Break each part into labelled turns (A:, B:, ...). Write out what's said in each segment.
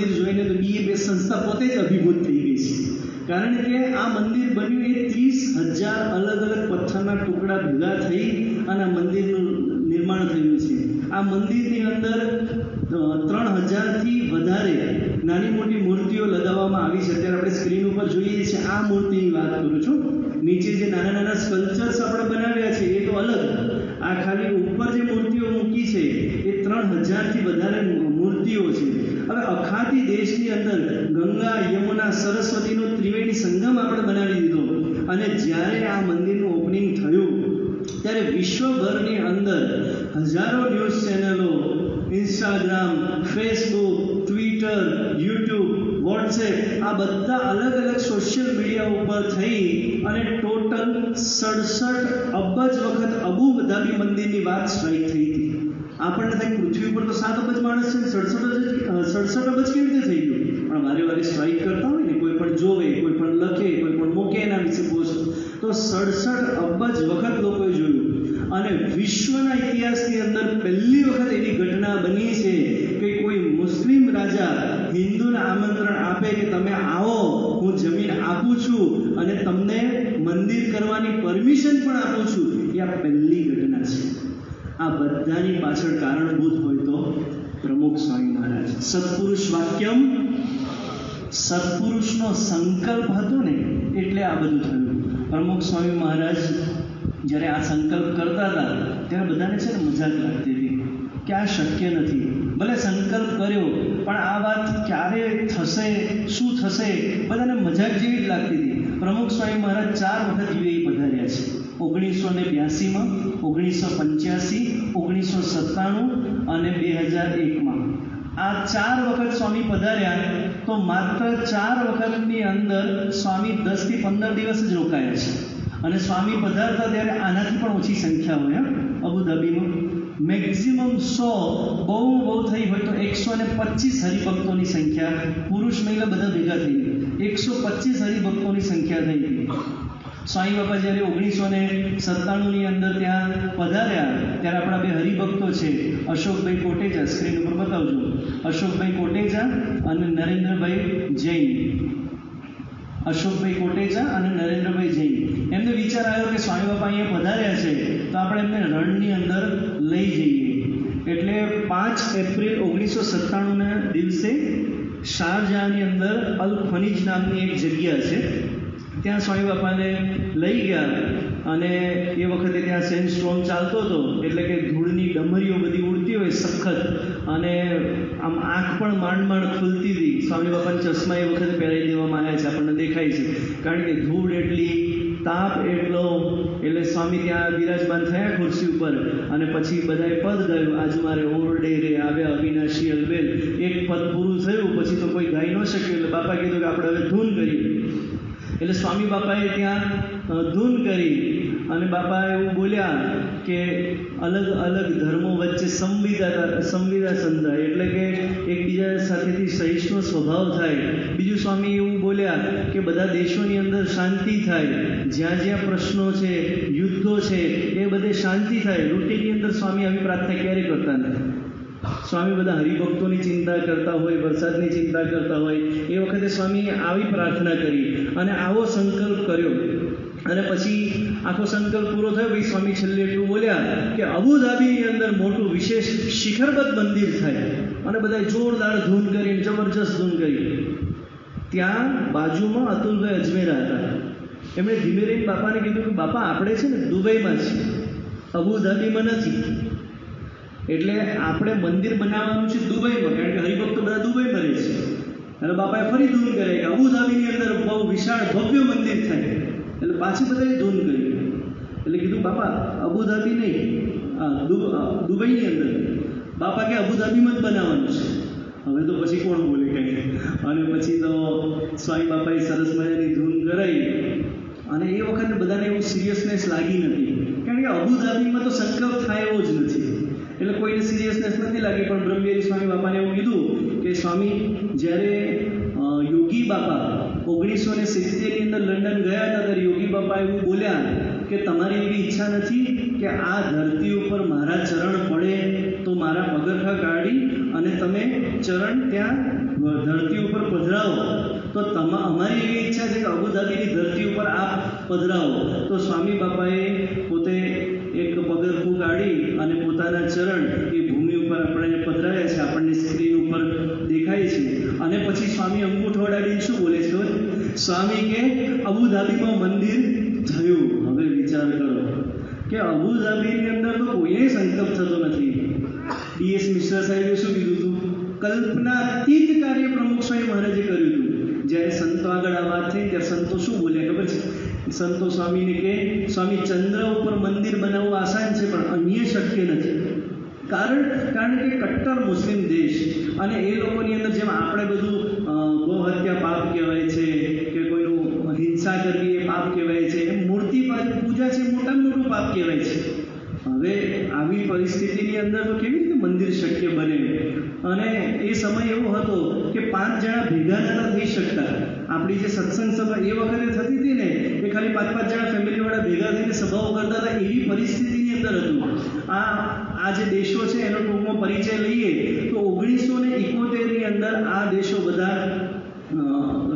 A: મંદિર જોઈને તો બીએ સંસ્થા પોતે જ અભિભૂત થઈ ગઈ છે. કારણ કે આ મંદિર બન્યું એ ત્રીસ હજાર અલગ અલગ પથ્થરના ટુકડા ભેગા થઈ અને મંદિરનું નિર્માણ થયું છે. આ મંદિરની અંદર ત્રણ હજારથી વધારે નાની મોટી મૂર્તિઓ લગાવવામાં આવી છે. અત્યારે આપણે સ્ક્રીન ઉપર જોઈએ છીએ આ મૂર્તિની વાત કરું છું. નીચે જે નાના નાના સ્કલ્પચર્સ આપણે બનાવ્યા છે, એ તો અલગ. આ ખાલી ઉપર જે મૂર્તિઓ મૂકી છે, એ ત્રણ હજારથી વધારે મૂર્તિઓ છે. હવે અખાતી દેશની અંદર ગંગા, યમુના, સરસ્વતીનો ત્રિવેણી સંગમ આપણે બનાવી દીધો. અને જ્યારે આ મંદિરનું ઓપનિંગ થયું, ત્યારે વિશ્વભરની અંદર હજારો ન્યૂઝ ચેનલો Instagram Facebook Twitter YouTube WhatsApp આ બધા અલગ અલગ સોશિયલ મીડિયા ઉપર થઈ અને ટોટલ સડસઠ અબજ વખત અબુ ધાબી મંદિરની વાત સ્ટ્રાઇક થઈ હતી. આપણને થાય પૃથ્વી ઉપર તો સાત અબજ માણસ છે, સડસઠ અબજ સડસઠ અબજ કેવી રીતે થઈ ગયું? પણ વારે વારે સ્ટ્રાઇક કરતા હોય ને, કોઈ પણ જોવે, કોઈ પણ લખે, કોઈ પણ મૂકે એના વિશે પોસ્ટ તો સડસઠ અબજ વખત લોકોએ જોયું. અને વિશ્વના ઇતિહાસની અંદર પહેલી વખત એવી ઘટના બની છે કે કોઈ મુસ્લિમ રાજા હિન્દુને આમંત્રણ આપે કે તમે આવો, હું જમીન આપું છું અને તમને મંદિર કરવાની પરમિશન પણ આપું છું. એ આ પહેલી ઘટના છે. આ બધાની પાછળ કારણભૂત હોય તો પ્રમુખ સ્વામી મહારાજ. સત્પુરુષ વાક્યમ, સત્પુરુષનો સંકલ્પ હતો ને, એટલે આ બધું થયું. પ્રમુખ સ્વામી મહારાજ જ્યારે આ સંકલ્પ કરતા હતા, ત્યારે બધાને છે ને મજાક લાગતી હતી કે આ શક્ય નથી. ભલે સંકલ્પ કર્યો, પણ આ વાત ક્યારે થશે, શું થશે, બધાને મજાક જેવી જ લાગતી હતી. પ્રમુખ સ્વામી મહારાજ ચાર વખત યુએઈ પધાર્યા છે. ઓગણીસો ને બ્યાસીમાં ઓગણીસો પંચ્યાસી, ઓગણીસો સત્તાણું અને બે હજાર એકમાં આ ચાર વખત સ્વામી પધાર્યા તો માત્ર ચાર વખતની અંદર સ્વામી દસથી પંદર દિવસ જ રોકાયા છે. અને સ્વામી પધારતા ત્યારે આનાથી પણ ઓછી સંખ્યા હોય અબુધાબીમાં. મેક્સિમમ સો બહુ બહુ થઈ હોય તો એકસો ને પચીસ હરિભક્તોની સંખ્યા, પુરુષ મહિલા બધા ભેગા થઈ. એકસો પચીસ હરિભક્તોની સંખ્યા થઈ. હતી સ્વામી બાપા જ્યારે ઓગણીસો ને સત્તાણુંની અંદર ત્યાં પધાર્યા, ત્યારે આપણા બે હરિભક્તો છે, અશોકભાઈ કોટેજા સ્ક્રીન ઉપર બતાવજો. અશોકભાઈ કોટેજા અને નરેન્દ્રભાઈ જૈન. અશોકભાઈ કોટેજા અને નરેન્દ્રભાઈ જૈન. એમને વિચાર આવ્યો કે સ્વામી બાપા અહીંયા પધાર્યા છે, તો આપણે એમને રણની અંદર લઈ જઈએ. એટલે પાંચ એપ્રિલ ઓગણીસો સત્તાણુંના દિવસે શારજહાની અંદર અલ ખનીજ નામની એક જગ્યા છે. ત્યાં સ્વામી બાપાને લઈ ગયા અને એ વખતે ત્યાં સેન સ્ટ્રોમ ચાલતો હતો, એટલે કે ધૂળની ડમરીઓ બધી ઉડતી હોય સખત અને આમ આંખ પણ માંડ માંડ ખુલતી હતી. સ્વામી બાપાને ચશ્મા એ વખતે પહેરાવી દેવામાં આવ્યા છે, આપણને દેખાય છે. કારણ કે ધૂળ એટલી, તાપ એટલો, એટલે સ્વામી ત્યાં બિરાજમાન થયા ખુરશી ઉપર અને પછી બધાએ પદ ગાયું. આજ મારે ઓરડે રે આવ્યા અવિનાશી અલબેલ. એક પદ પૂરું થયું, પછી તો કોઈ ગાઈ ન શક્યું. એટલે બાપા કીધું કે આપણે હવે ધૂન કરીએ. એટલે સ્વામી બાપાએ ત્યાં ધૂન કરી અને બાપા એવું બોલ્યા કે અલગ અલગ ધર્મો વચ્ચે સંવિદા સંવિદા સંધાય. એટલે કે એકબીજા સાથેથી સહિષ્ણુ સ્વભાવ થાય. બીજું સ્વામી એવું બોલ્યા કે બધા દેશોની અંદર શાંતિ થાય. જ્યાં જ્યાં પ્રશ્નો છે, યુદ્ધો છે, એ બધે શાંતિ થાય. રૂટીનની અંદર સ્વામી આવી પ્રાર્થના ક્યારે કરતા નથી? સ્વામી બધા હરિભક્તોની ચિંતા કરતા હોય, વરસાદની ચિંતા કરતા હોય, એ વખતે સ્વામી આવી પ્રાર્થના કરી અને આવો સંકલ્પ કર્યો. અને પછી આખો સંકલ્પ પૂરો થયો. પછી સ્વામી છેલ્લે એટલું બોલ્યા કે અબુધાબીની અંદર મોટું વિશેષ શિખરબદ્ધ મંદિર થાય. અને બધા જોરદાર ધૂન કરીને, જબરજસ્ત ધૂન કરી ત્યાં બાજુમાં અતુલભાઈ અજમેરા હતા. એમણે ધીમે રહીને બાપાને કીધું કે, બાપા, આપણે છે ને દુબઈમાં છીએ. અબુધાબીમાં નથી. એટલે આપણે મંદિર બનાવવાનું છે દુબઈમાં, કારણ કે હરિભક્તો બધા દુબઈમાં રહે છે. અને બાપાએ ફરી ધૂન કરે કે અબુધાબીની અંદર બહુ વિશાળ ભવ્ય મંદિર થાય. એટલે પાછી બધાએ ધૂન કરી એટલે કીધું, બાપા અબુધાબી નહીં. દુબઈની અંદર. બાપા કે અબુધાબીમાં જ બનાવવાનું છે. હવે તો પછી કોણ બોલે કંઈ? અને પછી તો સ્વામી બાપાએ સરસ મજાની ધૂન કરાવી અને એ વખતે બધાને એવું સિરિયસનેસ લાગી નથી. કારણ કે અબુધાબીમાં તો સંકલ્પ થાય એવો જ નથી. એટલે કોઈને સિરિયસનેસ નથી લાગી. પણ બ્રહ્મવિહારી સ્વામી બાપાને એવું કીધું કે સ્વામી, જ્યારે યોગી બાપા ઓગણીસો ને સિત્તેરની અંદર લંડન ગયા હતા, ત્યારે યોગી બાપા એવું બોલ્યા કે તમારી એવી ઈચ્છા નથી કે આ ધરતી ઉપર મારા ચરણ પડે તો મારા પગરખા કાઢી અને તમે ચરણ ત્યાં ધરતી ઉપર પધરાવો. તો તમા, અમારી એવી ઈચ્છા છે કે અબુધાબીની ધરતી ઉપર આપ પધરાવો. તો સ્વામી બાપાએ પોતે એક પગરખું કાઢી અને પોતાના ચરણ એ ભૂમિ ઉપર આપણે પધરાવ્યા છે, આપણને સ્ક્રીન ઉપર દેખાય છે. અને પછી સ્વામી અંગૂઠો અડાડીને શું બોલે છે સ્વામી કે, અબુધાબીમાં મંદિર થયું. હવે વિચાર કરો કે અબુધાબીની અંદર તો કોઈએ સંકલ્પ થતો નથી. ડીએસ મિશ્રા સાહેબે શું કીધું હતું? કલ્પનાતીત કાર્ય પ્રમુખ સ્વામી મહારાજે કર્યું હતું. જ્યારે સંતો આગળ આ વાત થઈ, ત્યારે સંતો શું બોલ્યા ખબર છે? સંતો સ્વામીને કે, સ્વામી, ચંદ્ર ઉપર મંદિર બનાવવું આસાન છે, પણ અહીંયા શક્ય નથી. કારણ કારણ કે કટ્ટર મુસ્લિમ દેશ અને એ લોકોની અંદર જેમ આપણે બધું ગૌહત્યા પાપ કહેવાય છે કે કોઈનું હિંસા કરવી એ પાપ કહેવાય છે, એમ મૂર્તિ પૂજા છે મોટામાં મોટું પાપ કહેવાય છે. હવે આવી પરિસ્થિતિની અંદર તો કેવી રીતે મંદિર શક્ય બને? અને એ સમય એવો હતો કે પાંચ જણા ભેગા નતા થઈ શકતા. આપણી જે સત્સંગ સભા એ વખતે થતી હતી ને, એ ખાલી પાંચ પાંચ જણા ફેમિલીવાળા ભેગા થઈને સભાઓ કરતા હતા, એવી પરિસ્થિતિની અંદર હતું. આ આ જે દેશો છે, એનો ટૂંકમાં પરિચય લઈએ, તો ઓગણીસો ને ઇકોતેરની અંદર આ દેશો બધા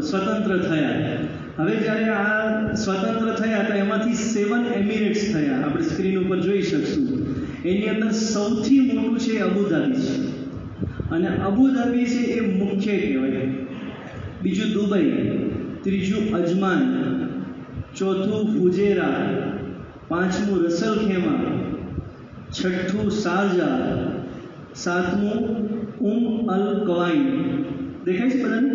A: સ્વતંત્ર થયા. હવે જ્યારે આ સ્વતંત્ર થયા, તો એમાંથી સેવન એમિરેટ્સ થયા. આપણે સ્ક્રીન ઉપર જોઈ શકશું. એની અંદર સૌથી મોટું છે અબુધાબી. છે અને અબુધાબી છે એ મુખ્ય કહેવાય. બીજું દુબઈ, ત્રીજું અજમાન, ચોથું ફુજેરા, પાંચમું રસલ ખેમા છઠ્ઠું શારજા સાતમું ઉમ અલ કવાઈ દેખાય છે બધાને?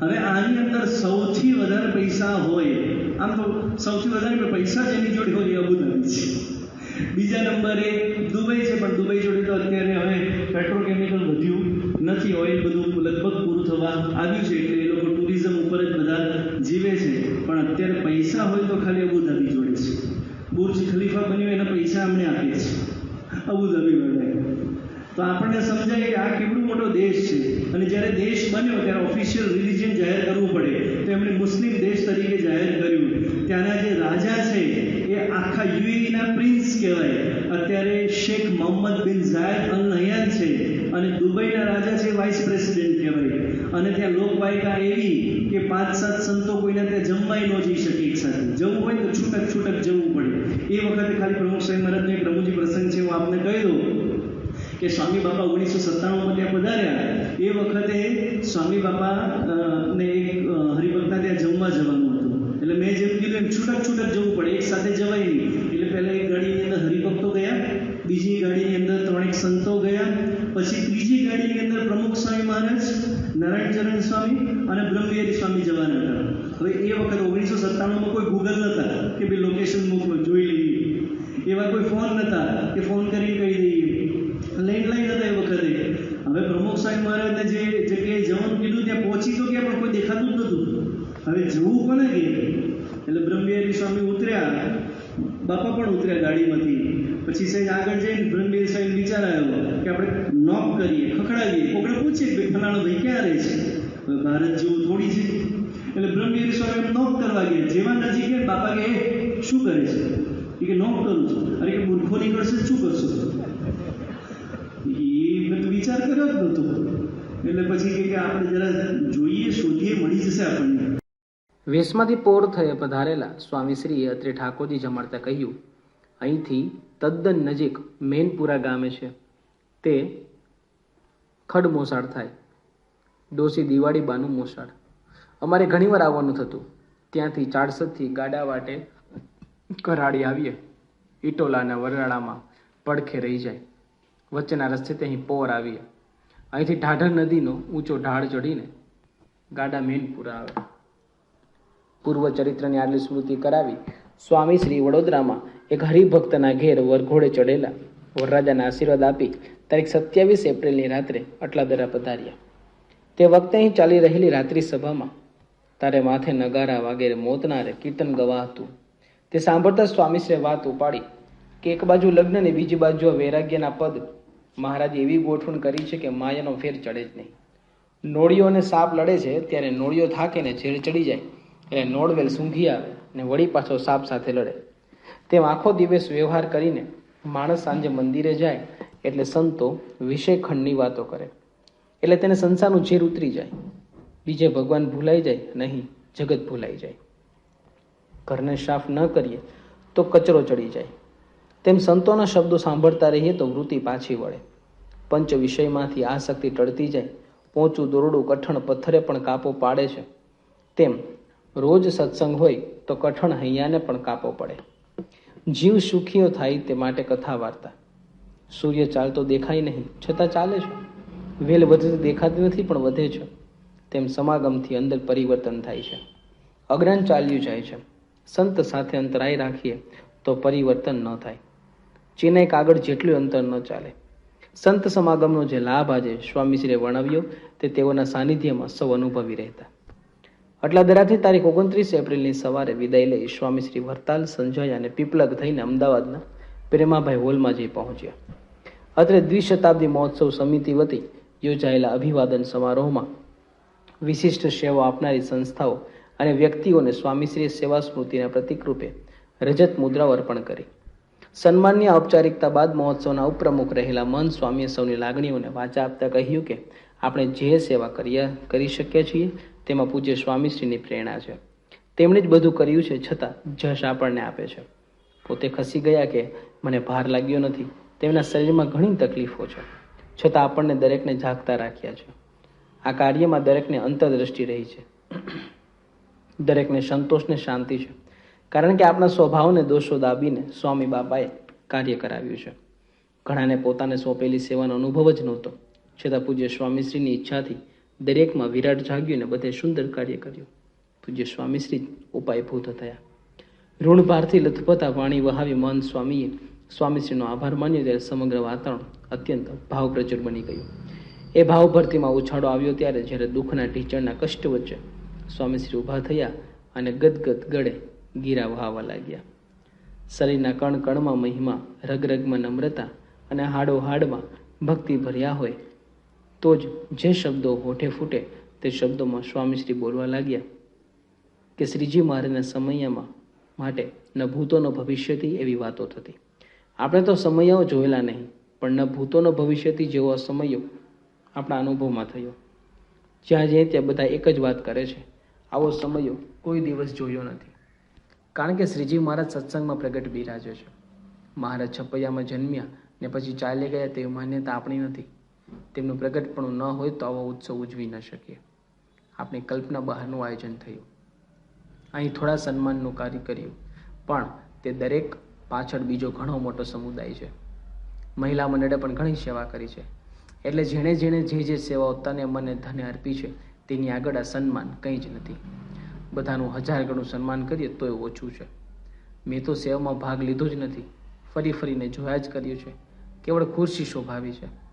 A: હવે આની અંદર સૌથી વધારે પૈસા હોય, આમ તો સૌથી વધારે પૈસા જેની જોડે હોય અબુધાબી છે. બીજા નંબરે દુબઈ છે, પણ દુબઈ જોડે તો અત્યારે હવે પેટ્રોકેમિકલ વધ્યું નથી, ઓઇલ બધું લગભગ થવા આવ્યું છે એટલે એ લોકો ટુરિઝમ ઉપર જ બધા જીવે છે. પણ અત્યારે પૈસા હોય તો ખાલી અબુધાબી જોડે છે. બુર્જ ખલીફા બન્યું એના પૈસા અમને આપે છે અબુધાબી વાળાએ. તો આપણને સમજાય કે આ કેવડો મોટો દેશ છે. અને જ્યારે દેશ બન્યો ત્યારે ઓફિશિયલ રિલિજન જાહેર કરવું પડે. તો એમણે મુસ્લિમ દેશ તરીકે જાહેર કર્યું. ત્યાંના જે રાજા છે, એ આખા યુએઈના પ્રિન્સ કહેવાય. અત્યારે શેખ મોહમ્મદ બિન ઝાયદ અલ નહયાન છે અને દુબઈના રાજા છે વાઇસ પ્રેસિડેન્ટ કહેવાય. અને ત્યાં લોકવાયકા એવી કે પાંચ સાત સંતો કોઈને ત્યાં જમવાય ન જઈ શકે એક સાથે. જવું હોય તો છૂટક છૂટક જવું પડે. એ વખતે ખાલી પ્રમુખ સાહેબ મહારાજનો એક રમૂજી પ્રસંગ છે, હું આપને કહી દઉં કે સ્વામી બાપા ઓગણીસો સત્તાણુંમાં ત્યાં પધાર્યા. એ વખતે સ્વામી બાપા ને એક હરિભક્તના ત્યાં જમવા જવાનું હતું. એટલે મેં જેમ કીધું એમ છૂટક છૂટક જવું પડે, એક સાથે જવાય નહીં. એટલે પહેલાં એક ગાડીની અંદર હરિભક્તો ગયા, બીજી ગાડીની અંદર ત્રણેક સંતો ગયા, પછી ત્રીજી ગાડીની અંદર પ્રમુખ સ્વામી મહારાજ નારાયણ ચરણ સ્વામી અને બ્રહ્મવિહારી સ્વામી જવાના હતા. હવે એ વખત ઓગણીસો સત્તાણુંમાં કોઈ ગૂગલ નહોતા કે ભાઈ લોકેશન મોકલો જોઈ લઈએ. એવા કોઈ ફોન નહોતા કે ફોન કરીને કહી દઈએ. લેન્ડલાઈન હતા એ વખતે. હવે પ્રમુખ સાહેબ મહારાજને જે જગ્યાએ જવાનું કીધું ત્યાં પહોંચી તો ગયા, પણ કોઈ દેખાતું જ નહોતું. હવે જવું કોને કે? એટલે બ્રહ્મવિહારી સ્વામી ઉતર્યા. બાપા પણ ઉતર્યા ગાડીમાંથી. પછી સાહેબ આગળ જઈને બ્રહ્મવિહારી સાહેબ વિચાર આવ્યો કે આપણે નોક કરીએ, ખખડાવીએ. કોકડે પૂછીએ કે ફલાણો ભાઈ ક્યાં રહે છે? ભારત જેવું થોડી છે. એટલે બ્રહ્મવિહારી સ્વામી નોક કરવા ગયા. જેવા નજીક ગયા, બાપા કે શું કરે છે? એ કે નોક કરું છું. અરે, કે મૂર્ખો નીકળશે શું કરશો? એ મેં તો વિચાર કર્યો જ નહોતો. એટલે પછી કે, આપણે જરા જોઈએ, શોધીએ, મળી જશે આપણને.
B: વેશમાંથી પોર થયે પધારેલા સ્વામીશ્રીએ અત્રે ઠાકોરજી જમાડતા કહ્યું, અહીંથી તદ્દન નજીક મેનપુરા ગામે છે. તે ખડમોસાળ થાય. ડોસી દિવાળી બાનું મોસાળ. અમારે ઘણીવાર આવવાનું થતું. ત્યાંથી ચારસદથી ગાડા વાટે કરાડી આવીએ. ઈટોલાના વરાળામાં પડખે રહી જાય. વચ્ચેના રસ્તે અહીં પોર આવીએ. અહીંથી ઢાઢર નદીનો ઊંચો ઢાળ ચડીને ગાડા મેનપુરા આવે. પૂર્વ ચરિત્રની આટલી સ્મૃતિ કરાવી સ્વામી શ્રી વડોદરામાં એક હરિભક્તના ઘેર વરઘોડે ચડેલા. વરરાજાના આશીર્વાદ આપી તારીખ સત્યાવીસ એપ્રિલની રાત્રે અટલાદરા પધાર્યા. તે વખતે અહીં ચાલી રહેલી રાત્રિ સભામાં તારે માથે નગારા વાગેરે મોતનારે કીર્તન ગવા હતું તે સાંભળતા સ્વામીશ્રીએ વાત ઉપાડી કે એક બાજુ લગ્ન ને બીજી બાજુ વૈરાગ્યના પદ મહારાજે એવી ગોઠવણ કરી છે કે માયાનો ફેર ચડે જ નહીં. નોળીઓ અને સાપ લડે છે ત્યારે નોળીઓ થાકે ને ચડી જાય. એટલે નોળવેલ સૂંઘી આવે ને વળી પાછો સાપ સાથે લડે. તેમ આખો દિવસ વ્યવહાર કરીને માણસ સાંજે મંદિરે જાય એટલે સંતો વિષયખંડની વાતો કરે. એટલે તેને સંસારનું ઝેર ઉતરી જાય. બીજે ભગવાન ભૂલાઈ જાય, નહીં, જગત ભૂલાઈ જાય. ઘરને સાફ ન કરીએ તો કચરો ચડી જાય. તેમ સંતોના શબ્દો સાંભળતા રહીએ તો વૃત્તિ પાછી વળે. પંચ વિષયમાંથી આસક્તિ ટળતી જાય. પોચું દોરડું કઠણ પથ્થરે પણ કાપો પાડે છે. તેમ રોજ સત્સંગ હોય તો કઠણ હૈયાને પણ કાપો પડે. જીવ સુખીઓ થાય તે માટે કથા વાર્તા સૂર્ય ચાલતો દેખાય નહીં, છતાં ચાલે છે. વેલ વધતી દેખાતી નથી, પણ વધે છે. તેમ સમાગમથી અંદર પરિવર્તન થાય છે. અજ્ઞાન ચાલ્યું જાય છે. સંત સાથે અંતરાય રાખીએ તો પરિવર્તન ન થાય. ચીને કાગળ જેટલું અંતર ન ચાલે. સંત સમાગમનો જે લાભ આજે સ્વામીશ્રીએ વર્ણવ્યો તે તેઓના સાનિધ્યમાં સૌ અનુભવી રહેતા. અટલાદરાથી તારીખ ઓગણત્રીસ એપ્રિલની સવારે વિદાય લઈ સ્વામીશ્રી વરતાલ, સંજય અને પીપલગ થઈને અમદાવાદના પ્રેમાભાઈ હોલમાં જઈ પહોંચ્યા. અત્રે દ્વિશતાબ્દી મહોત્સવ સમિતિ વતી યોજાયેલા અભિવાદન સમારોહમાં વિશિષ્ટ સેવા આપનારી સંસ્થાઓ અને વ્યક્તિઓને સ્વામીશ્રીએ સેવા સ્મૃતિના પ્રતિકરૂપે રજત મુદ્રાઓ અર્પણ કરી. સન્માનની ઔપચારિકતા બાદ મહોત્સવના ઉપપ્રમુખ રહેલા મન સ્વામીએ સૌની લાગણીઓને વાચા આપતા કહ્યું કે આપણે જે સેવા કર્યા કરી શકીએ છીએ તેમાં પૂજ્ય સ્વામીશ્રીની પ્રેરણા છે. તેમણે જ બધું કર્યું છે છતાં જશ આપણને આપે છે. પોતે ખસી ગયા કે મને ભાર લાગ્યો નથી. તેમના શરીરમાં ઘણી તકલીફો છે. છતાં આપણને દરેકને જાગતા રાખ્યા છે. આ કાર્યમાં દરેકને અંતરદ્રષ્ટિ રહી છે. દરેકને સંતોષ ને શાંતિ છે. કારણ કે આપણા સ્વભાવને દોષો દાબીને સ્વામી બાપાએ કાર્ય કરાવ્યું છે. ઘણાને પોતાને સોંપેલી સેવાનો અનુભવ જ નહોતો. છતાં પૂજ્ય સ્વામીશ્રીની ઈચ્છાથી દરેકમાં વિરાટ જાગ્યું ને બધે સુંદર કાર્ય કર્યું. પૂજ્ય સ્વામીશ્રી ઉપાયભૂત થયા. ઋણભારથી લથપથા વાણી વહાવી મન સ્વામીએ સ્વામીશ્રીનો આભાર માન્યો ત્યારે સમગ્ર વાતાવરણ અત્યંત ભાવપ્રચુર બની ગયું. એ ભાવભરતીમાં ઉછાળો આવ્યો ત્યારે જ્યારે દુઃખના ઢીચણના કષ્ટ વચ્ચે સ્વામીશ્રી ઊભા થયા અને ગદગદ ગળે ગીરા વહાવા લાગ્યા. શરીરના કણ કણમાં મહિમા, રગરગમાં નમ્રતા અને હાડો હાડમાં ભક્તિ ભર્યા હોય તો જ જે શબ્દો હોઠે ફૂટે તે શબ્દોમાં સ્વામીશ્રી બોલવા લાગ્યા કે શ્રીજી મહારાજના સમયમાં માટે ન ભૂતોનો ભવિષ્યથી એવી વાતો થતી. આપણે તો સમયાઓ જોયેલા નહીં, પણ ન ભૂતોનો ભવિષ્યથી જેવો સમયો આપણા અનુભવમાં થયો. જ્યાં જઈએ ત્યાં બધા એક જ વાત કરે છે, આવો સમયો કોઈ દિવસ જોયો નથી. કારણ કે શ્રીજી મહારાજ સત્સંગમાં પ્રગટ બિરાજે છે. મહારાજ છપૈયામાં જન્મ્યા ને પછી ચાલી ગયા તેવી માન્યતા આપણી નથી. તેમનું પ્રગટપણું ન હોય તો આવો ઉત્સવ ઉજવી ન શકીએ. આપણી કલ્પના બહારનું આયોજન થયું. અહીં થોડા સન્માનનું કાર્ય કર્યું. પણ તે દરેક પાછળ બીજો ઘણો મોટો સમુદાય છે. મહિલા મંડળે પણ ઘણી સેવા કરી છે. એટલે જેણે જેણે જે જે સેવાઓ તને મને ધને અર્પી છે, તેની આગળ આ સન્માન કંઈ જ નથી. બધાનું હજાર ગણું સન્માન કરીએ તોય ઓછું છે. મેં તો સેવામાં ભાગ લીધો જ નથી. ફરી ફરીને જોયા જ કર્યું છે. કેવળ ખુરશી શોભાવી છે.